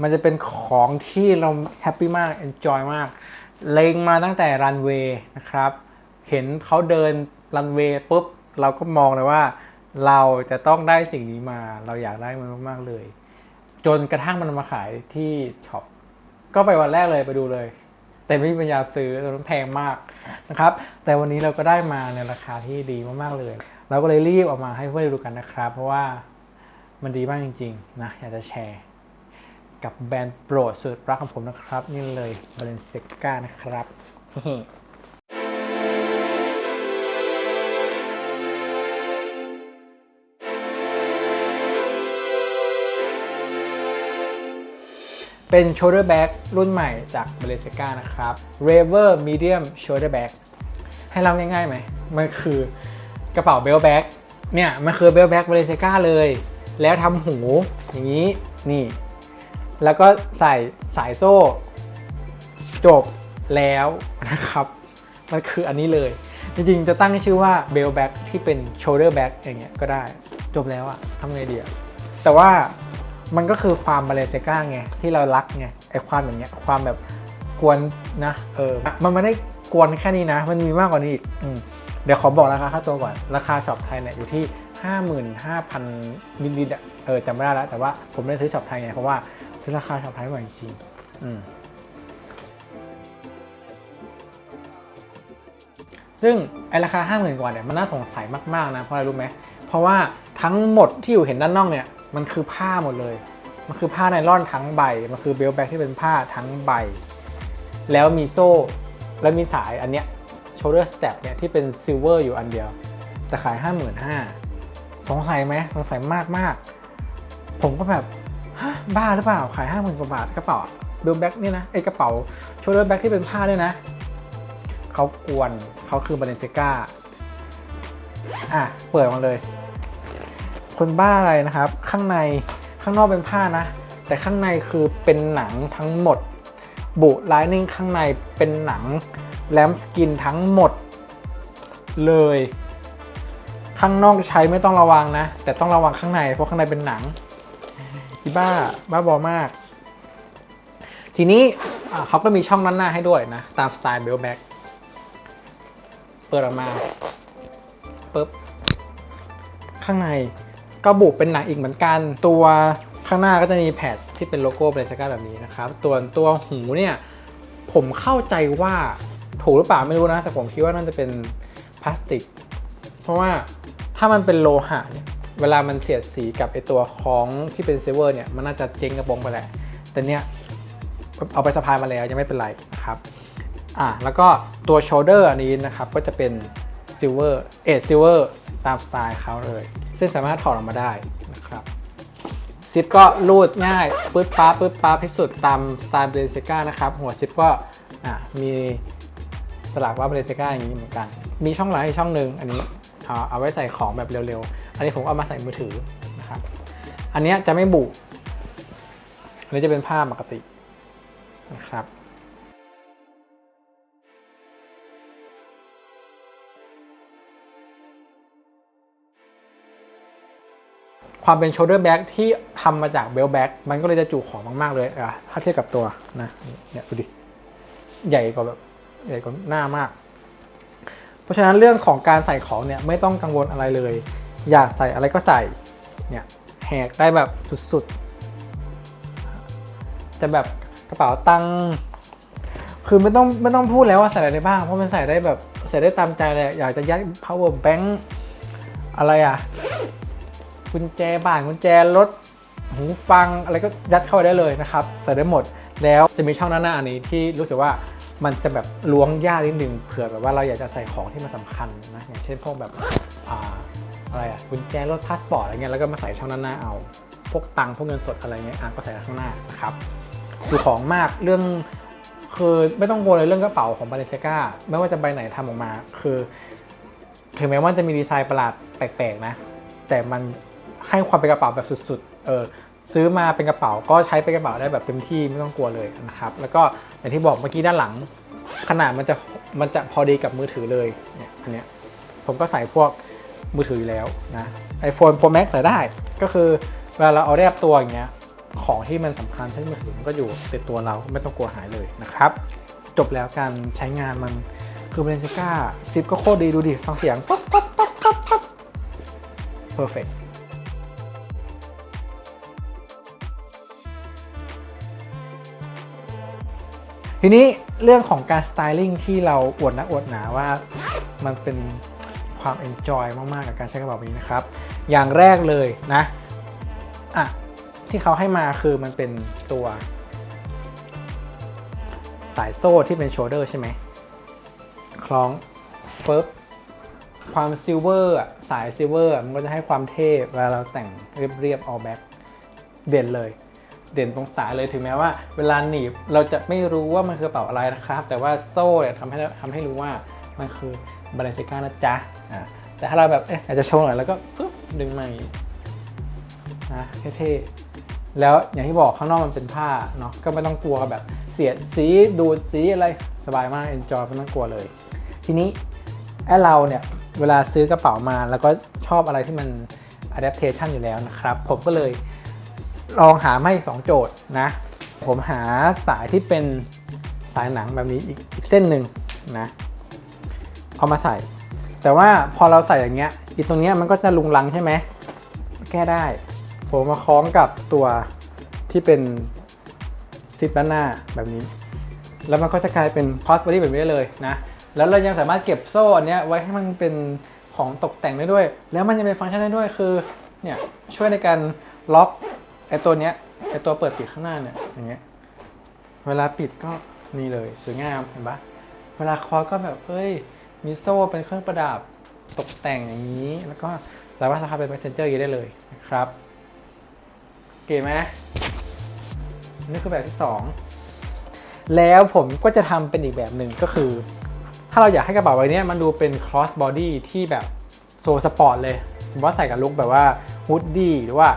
มันจะเป็นของที่เราแฮปปี้มากเอนจอยมาก เลงมาตั้งแต่รันเวย์นะครับ เห็นเขาเดินรันเวย์ปุ๊บ เราก็มองเลยว่า เราจะต้องได้สิ่งนี้มา เราอยากได้มันมาก ๆ เลย จนกระทั่งมันมาขายที่ช็อป ก็ไปวันแรกเลยไปดูเลย แต่ไม่มีปัญญาซื้อมันแพงมากนะครับ แต่วันนี้เราก็ได้มาในราคาที่ดีมากๆเลย เราก็เลยรีบออกมาให้เพื่อนดูกันนะครับ เพราะว่ามันดีมากจริง ๆ นะ อยากจะแชร์ กับแบรนด์โปรดสุดรักของผมนะครับ นี่เลย Balenciaga นะครับเป็น shoulder bag รุ่นใหม่จาก Balenciaga นะครับ Raver Medium Shoulder Bag ให้เราง่ายๆไหม มันคือกระเป๋าเบลแบ็กเนี่ย มันคือเบลแบ็ก Balenciaga เลย แล้วทำหูอย่างนี้ นี่ แล้วก็ใส่สายโซ่ จบแล้วนะครับ มันคืออันนี้เลย จริงๆ จะตั้งชื่อว่าเบลแบ็กที่เป็น shoulder bag อย่างเงี้ยก็ได้ จบแล้วอะทำไงดีอะแต่ว่ามันก็คือความบาเลเซก้าไง ที่เรารักไงไอความอย่างเงี้ยความแบบกวนนะเออมันไม่ได้กวนแค่นี้นะ มันมีมากกว่านี้อีกอเดี๋ยวขอบอกราคาค่าตัวก่อน ราคาช็อปไทยเนี่ยอยู่ที่ 55,000นิดๆอะเออจำไม่ได้แล้ว แต่ว่าผมไม่ได้ซื้อช็อปไทยไงเพราะว่า ซื้อราคาช็อปไทยมาจริงๆอืมซึ่งไอราคา50,000กว่าเนี่ยมันน่าสงสัยมากๆนะเพราะอะไรรู้ไหมเพราะว่าทั้งหมดที่อยู่เห็นด้านนอกเนี่ยมันคือผ้าหมดเลย มันคือผ้าไนล่อนทั้งใบ มันคือเบลแบ็กที่เป็นผ้าทั้งใบ แล้วมีโซ่ แล้วมีสายอันเนี้ย shoulder strap เนี่ยที่เป็นซิลเวอร์อยู่อันเดียว แต่ขาย 55,000สงสัยไหมสงสัยมากมากๆผมก็แบบ ฮะบ้าหรือเปล่า ขาย50,000กว่าบาทกระเป๋าเบลแบ็กเนี่ยนะไอกระเป๋า shoulder bag ที่เป็นผ้าเนี่ยนะ เขากวนเขาคือบาเลนเซกาอะ เปิดมาเลย คนบ้าอะไรนะครับ ข้างในข้างนอกเป็นผ้านะ แต่ข้างในคือเป็นหนังทั้งหมด บุไลนิ่งข้างในเป็นหนังแลมสกินทั้งหมดเลย ข้างนอกใช้ไม่ต้องระวังนะ แต่ต้องระวังข้างในเพราะข้างในเป็นหนัง อีบ้า บ้าบอมาก ทีนี้เขาก็มีช่องด้านหน้าให้ด้วยนะ ตามสไตล์เบลแบ็กเปิดออกมาปุ๊บข้างในก็บุเป็นหนังอีกเหมือนกัน ตัวข้างหน้าก็จะมีแผ่นที่เป็นโลโก้เบรสก้าแบบนี้นะครับตัวตัวหูเนี่ยผมเข้าใจว่าถูกหรือเปล่าไม่รู้นะ แต่ผมคิดว่าน่าจะเป็นพลาสติก เพราะว่าถ้ามันเป็นโลหะเนี่ย เวลามันเสียดสีกับไอตัวของที่เป็นเซเวอร์เนี่ยมันน่าจะเจ๊งกระบงไปแหละแต่เนี่ยเอาไปสะพายมาแล้วยังไม่เป็นไรนะครับอะแล้วก็ตัวโชเดอร์อันนี้นะครับก็จะเป็นซิลเวอร์เอทซิลเวอร์ตามสไตล์เขาเลย ซึ่งสามารถถอดออกมาได้นะครับซิปก็รูดง่ายปื๊ดป๊าปื๊ดป๊าที่สุดตามสไตล์เบลเซกานะครับหัวซิปก็อะมีสลักว่าเบลเซกาอย่างนี้เหมือนกัน มีช่องหลังอีกช่องหนึ่งอันนี้ เอาไว้ใส่ของแบบเร็วๆ อันนี้ผมเอามาใส่มือถือนะครับ อันนี้จะไม่บุอันนี้จะเป็นผ้าปกตินะครับความเป็น shoulder bag ที่ทำมาจาก belt bag มันก็เลยจะจุของมาก ๆ เลยอะถ้าเทียบกับตัวนะเนี่ยดูดิ ใหญ่กว่าแบบใหญ่กว่าหน้ามาก เพราะฉะนั้นเรื่องของการใส่ของเนี่ยไม่ต้องกังวลอะไรเลย อยากใส่อะไรก็ใส่เนี่ยแหกได้แบบสุดๆ จะแบบกระเป๋าตังค์คือไม่ต้องไม่ต้องพูดแล้วว่าใส่อะไรได้บ้าง เพราะมันใส่ได้แบบใส่ได้ตามใจเลยอยากจะยัด power bank อะไรอะกุญแจบ้านกุญแจรถหูฟังอะไรก็ยัดเข้าไปได้เลยนะครับ ใส่ได้หมดแล้วจะมีช่องหน้าหน้าอันนี้ที่รู้สึกว่า มันจะแบบล้วงยากนิดนึงเผื่อแบบว่าเราอยากจะใส่ของที่มันสำคัญนะอย่างเช่นพวกแบบอ่าอะไรอะกุญแจรถพาสปอร์ตอะไรเงี้ยแล้วก็มาใส่ช่องหน้าหน้าเอาพวกตังค์พวกเงินสดอะไรเงี้ยอะก็ใส่ข้างหน้านะครับดูของมากเรื่องคือไม่ต้องกลัวเลยเรื่องกระเป๋าของบาเลเซกาไม่ว่าจะใบไหนทำออกมา คือถึงแม้ว่าจะมีดีไซน์ประหลาดแปลกๆนะ แต่มันให้ความเป็นกระเป๋าแบบสุดๆ เออ ซื้อมาเป็นกระเป๋าก็ใช้เป็นกระเป๋าได้แบบเต็มที่ไม่ต้องกลัวเลยนะครับ แล้วก็อย่างที่บอกเมื่อกี้ด้านหลัง ขนาดมันจะมันจะพอดีกับมือถือเลยเนี่ยอันเนี้ยผมก็ใส่พวกมือถืออยู่แล้วนะ iPhone Pro Max ใส่ได้ก็คือเวลาเราเอาแนบตัวอย่างเงี้ยของที่มันสำคัญที่นมือถือมันก็อยู่ติดตัวเราไม่ต้องกลัวหายเลยนะครับ จบแล้วการใช้งานมันคือเบนซิก้าซิปก็โคตรดีดูดิฟังเสียงป๊อปป๊อปป๊อปป๊อปป๊อป perfect ทีนี้เรื่องของการสไตลิ่งที่เราอวดนักอวดหนาว่ามันเป็นความ enjoy มาก ๆ กับการใช้กระเป๋าใบนี้นะครับ อย่างแรกเลยนะอะที่เขาให้มาคือมันเป็นตัวสายโซ่ที่เป็นโชเดอร์ใช่ไหมคล้องเฟิร์บความซิลเวอร์สายซิลเวอร์มันก็จะให้ความเท่เวลาเราแต่งเรียบๆ all back เด่นเลย เด่นตรงสายเลยถึงแม้ว่า เวลาหนีบเราจะไม่รู้ว่ามันคือกระเป๋าอะไรนะครับ แต่ว่าโซ่เนี่ยทำให้ทำให้รู้ว่ามันคือบาเลนซิก้านะจ๊ะอ่าแต่ถ้าเราแบบเอ๊ะอากจะโชว์หน่อยแล้วก็ปึ๊บดึงมาอย่นะเท่ๆแล้วอย่างที่บอกข้างนอกมันเป็นผ้าเนาะก็ไม่ต้องกลัวแบบเสียดสีดูดสีอะไรสบายมาก enjoy ไม่ต้องกลัวเลย ทีนี้ไอเราเนี่ยเวลาซื้อกระเป๋ามาแล้วก็ชอบอะไรที่มัน adaptation อยู่แล้วนะครับ ผมก็เลย ลองหามาให้สองโจทย์นะ ผมหาสายที่เป็นสายหนังแบบนี้อีกอีกเส้นหนึ่งนะเอามาใส่ แต่ว่าพอเราใส่อย่างเงี้ยอีตรงเนี้ยมันก็จะลุงลังใช่ไหมแก้ได้ ผมมาคล้องกับตัวที่เป็นซิปด้านหน้าแบบนี้ แล้วมันก็จะกลายเป็นคอสบอดี้แบบนี้เลยนะ แล้วเรายังสามารถเก็บโซ่อันเนี้ยไว้ให้มันเป็นของตกแต่งได้ด้วย แล้วมันยังเป็นฟังก์ชันได้ด้วยคือเนี่ยช่วยในการล็อก ไอตัวเนี้ยไอตัวเปิดปิดข้างหน้าเนี่ยอย่างเงี้ยเวลาปิดก็นี่เลยสวยงามเห็นปะเวลาคอก็แบบเฮ้ยมีโซ่เป็นเครื่องประดับตกแต่งอย่างนี้ แล้วก็สามารถสะพายเป็น messenger อย่างนี้ได้เลยนะครับ เก๋ไหมนี่คือแบบที่สองแล้วผมก็จะทำเป็นอีกแบบหนึ่งก็คือ ถ้าเราอยากให้กระเป๋าใบเนี้ยมันดูเป็น cross body ที่แบบโซสปอร์ตเลยสมมติว่าใส่กับลุคแบบว่าฮูดดี้หรือว่า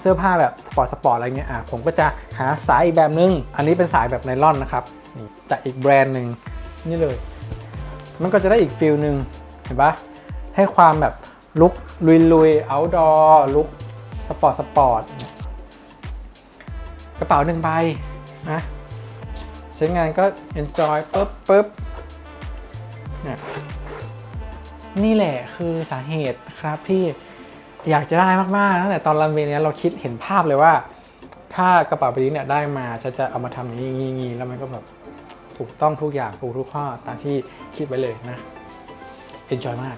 เสื้อผ้าแบบสปอร์ตสปอร์ตอะไรเงี้ยอะผมก็จะหาสายอีกแบบนึง อันนี้เป็นสายแบบไนล่อนนะครับนี่จากอีกแบรนด์หนึ่งนี่เลย มันก็จะได้อีกฟิลหนึ่งเห็นปะให้ความแบบลุคลุยลุยๆ outdoor ลุคสปอร์ตสปอร์ตกระเป๋าหนึ่งใบนะใช้งานก็ enjoy ปุ๊บปุ๊บเนี่ยนี่แหละคือสาเหตุครับที่ อยากจะได้มากๆตั้งแต่ตอนรันเวย์เนี้ยเราคิดเห็นภาพเลยว่า ถ้ากระเป๋าใบนี้เนี่ยได้มาจะจะเอามาทำอย่างนี้งี้งี้แล้วมันก็แบบถูกต้องทุกอย่างถูกทุกข้อตามที่คิดไว้เลยนะ enjoy มาก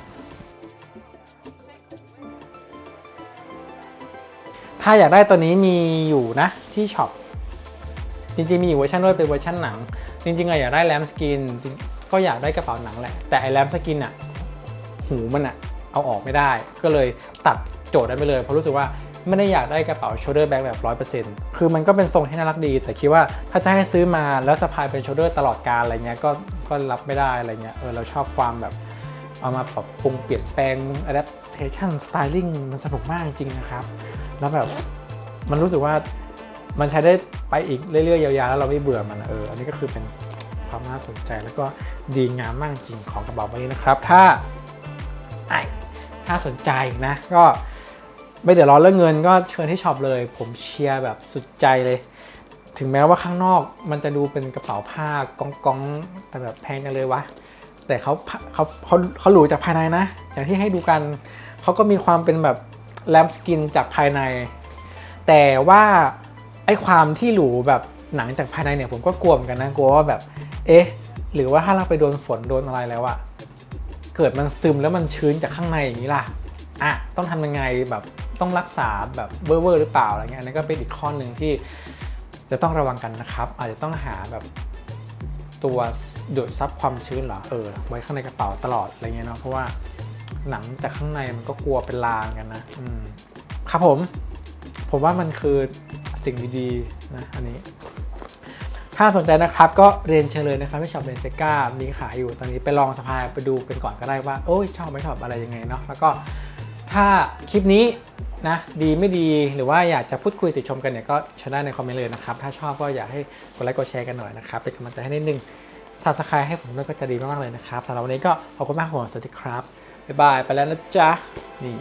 ถ้าอยากได้ตัวนี้มีอยู่นะที่ช็อปจริงๆมีอยู่เวอร์ชันด้วยเป็นเวอร์ชันหนัง จริงๆอะอยากได้แรมสกินก็อยากได้กระเป๋าหนังแหละแต่ไอแรมสกินอะหูมันอะ เอาออกไม่ได้ ก็เลยตัดโจทย์นั้นไปเลยเพราะรู้สึกว่าไม่ได้อยากได้กระเป๋า shoulder bag แบบ 100%คือมันก็เป็นทรงที่น่ารักดี แต่คิดว่าถ้าจะให้ซื้อมาแล้วสะพายเป็น shoulder ตลอดกาลอะไรเงี้ยก็ก็รับไม่ได้อะไรเงี้ยเออเราชอบความแบบเอามาปรับปรุงเปลี่ยนแปลง adaptation styling มันสนุกมากจริงนะครับ แล้วแบบมันรู้สึกว่ามันใช้ได้ไปอีกเรื่อยๆยาวๆแล้วเราไม่เบื่อมันเอออันนี้ก็คือเป็นความน่าสนใจแล้วก็ดีงามมากจริงของกระเป๋าใบนี้นะครับ ถ้าไอาสนใจนะ ก็ไม่เดือดร้อนเรื่องเงินก็เชิญที่ช็อปเลย ผมเชียร์แบบสุดใจเลย ถึงแม้ว่าข้างนอกมันจะดูเป็นกระเป๋าผ้ากองๆแต่แบบแพงกันเลยวะ แต่เขาเขาเขาเขาหรูจากภายในนะ อย่างที่ให้ดูกันเขาก็มีความเป็นแบบแลมสกินจากภายใน แต่ว่าไอ้ความที่หรูแบบหนังจากภายในเนี่ยผมก็กลัวเหมือนกันนะกลัวว่าแบบ เอ๊ะ หรือว่าถ้าเราไปโดนฝนโดนอะไรแล้วอะ เกิดมันซึมแล้วมันชื้นจากข้างในอย่างนี้ล่ะอะต้องทำยังไงแบบต้องรักษาแบบเวอร์หรือเปล่าอะไรเงี้ยอันนี้ก็เป็นอีกข้อหนึ่งที่จะต้องระวังกันนะครับ อาจจะต้องหาแบบตัวดูดซับความชื้นเหรอเออไว้ข้างในกระเป๋าตลอดอะไรเงี้ยเนาะเพราะว่าหนังจากข้างในมันก็กลัวเป็นลางกันนะอืมครับผม ผมว่ามันคือสิ่งดีๆนะอันนี้ ถ้าสนใจนะครับก็เรียนเชิญเลยนะครับที่ช็อปเบนเซก้ามีขายอยู่ตอนนี้ไปลองสะพายไปดูกันก่อนก็ได้ว่าโอ้ยชอบไม่ชอบอะไรยังไงเนาะแล้วก็ถ้าคลิปนี้นะดีไม่ดีหรือว่าอยากจะพูดคุยติชมกันเนี่ยก็เชิญได้ในคอมเมนต์เลยนะครับ ถ้าชอบก็อยากให้กดไลค์กดแชร์กันหน่อยนะครับเป็นกำลังใจให้นิดนึงซับสไครต์ให้ผมด้วยก็จะดีมากๆเลยนะครับสำหรับวันนี้ก็ขอบคุณมากครับผมสวัสดีครับบ๊ายบายไปแล้วนะจ๊ะนี่